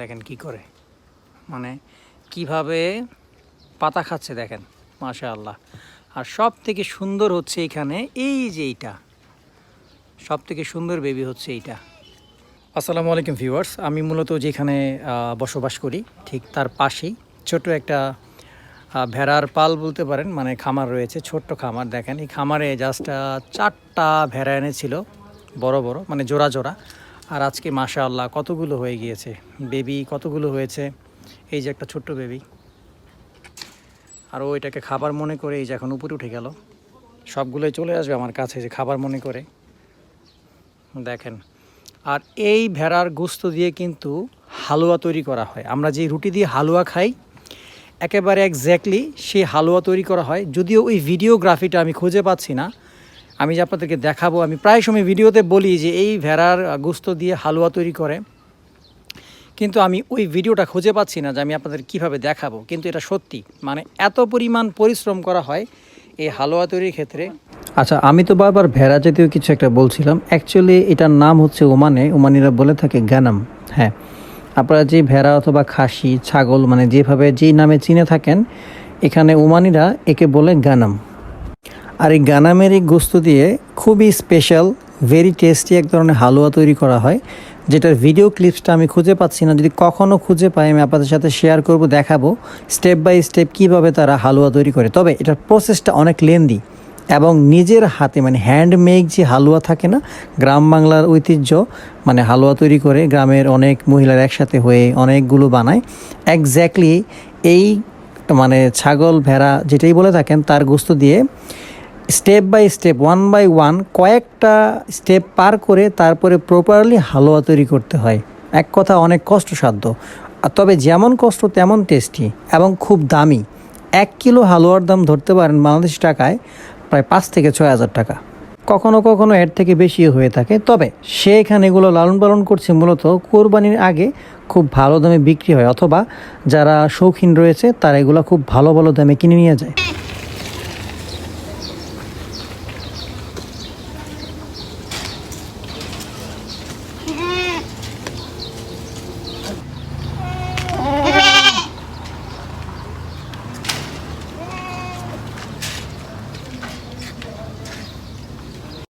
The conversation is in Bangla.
দেখেন কি করে। মানে কীভাবে পাতা খাচ্ছে দেখেন মাশা আল্লাহ আর সব থেকে সুন্দর হচ্ছে এখানে এই যে এইটা। সব থেকে সুন্দর বেবি হচ্ছে এইটা। আসসালামু আলাইকুম ভিউয়ার্স আমি মূলত যেখানে বসবাস করি, ঠিক তার পাশেই ছোট একটা ভেড়ার পাল বলতে পারেন মানে খামার রয়েছে, ছোট্ট খামার। দেখেন এই খামারে জাস্ট চারটা ভেড়া এনেছিল, বড় বড় মানে জোড়া জোড়া। আর আজকে মাশা আল্লাহ কতগুলো হয়ে গিয়েছে? বেবি কতগুলো হয়েছে? এই যে একটা ছোট্ট বেবি। আর ও এটাকে খাবার মনে করে এই যে এখন উপরে উঠে গেল। সবগুলোই চলে আসবে আমার কাছে যে খাবার মনে করে। দেখেন। আর এই ভেড়ার গোস্ত দিয়ে কিন্তু হালুয়া তৈরি করা হয়। আমরা যে রুটি দিয়ে হালুয়া খাই, একেবারে একজ্যাক্টলি সেই হালুয়া তৈরি করা হয়। যদিও ওই ভিডিওগ্রাফিটা আমি খুঁজে পাচ্ছি না আমি যে আপনাদেরকে দেখাবো, আমি প্রায় সময় ভিডিওতে বলি যে এই ভেড়ার গোস্ত দিয়ে হালুয়া তৈরি করে। কিন্তু আমি ওই ভিডিওটা খুঁজে পাচ্ছি না যে আমি আপনাদের কীভাবে দেখাবো। কিন্তু এটা সত্যি মানে এত পরিমাণ পরিশ্রম করা হয় এই হালুয়া তৈরির ক্ষেত্রে। আচ্ছা আমি তো বারবার ভেড়া জাতীয় কিছু একটা বলছিলাম। অ্যাকচুয়ালি এটার নাম হচ্ছে ওমানে ওমানিরা বলে থাকে গানাম হ্যাঁ আপনারা যে ভেড়া অথবা খাসি, ছাগল মানে যেভাবে যেই নামে চিনে থাকেন, এখানে ওমানিরা একে বলে গানাম আর এই গানামের এই গোস্ত দিয়ে খুবই স্পেশাল ভেরি টেস্টি এক ধরনের হালুয়া তৈরি করা হয়, যেটার ভিডিও ক্লিপসটা আমি খুঁজে পাচ্ছি না। যদি কখনও খুঁজে পাই, আমি আপনাদের সাথে শেয়ার করব, দেখাবো স্টেপ বাই স্টেপ কীভাবে তারা হালুয়া তৈরি করে। তবে এটার প্রসেসটা অনেক লেন্দি এবং নিজের হাতে মানে হ্যান্ডমেড যে হালুয়া থাকে না, গ্রাম বাংলার ঐতিহ্য মানে হালুয়া তৈরি করে গ্রামের অনেক মহিলার একসাথে হয়ে অনেকগুলো বানায়। একজ্যাক্টলি এই মানে ছাগল, ভেড়া যেটাই বলে থাকেন, তার গোস্ত দিয়ে step by step, one by one, কয়েকটা স্টেপ পার করে তারপরে প্রপারলি হালুয়া তৈরি করতে হয়। এক কথা, অনেক কষ্টসাধ্য। তবে যেমন কষ্ট, তেমন টেস্টি এবং খুব দামি। এক কিলো হালুয়ার দাম ধরতে পারেন বাংলাদেশ টাকায় প্রায় পাঁচ থেকে ছয় হাজার টাকা। কখনো কখনো এর থেকে বেশিও হয়ে থাকে। তবে সে এখানে এগুলো লালন পালন করছে মূলত কোরবানির আগে খুব ভালো দামে বিক্রি হয়, অথবা যারা শৌখিন রয়েছে তারা এগুলো খুব ভালো ভালো দামে কিনে নিয়ে যায়।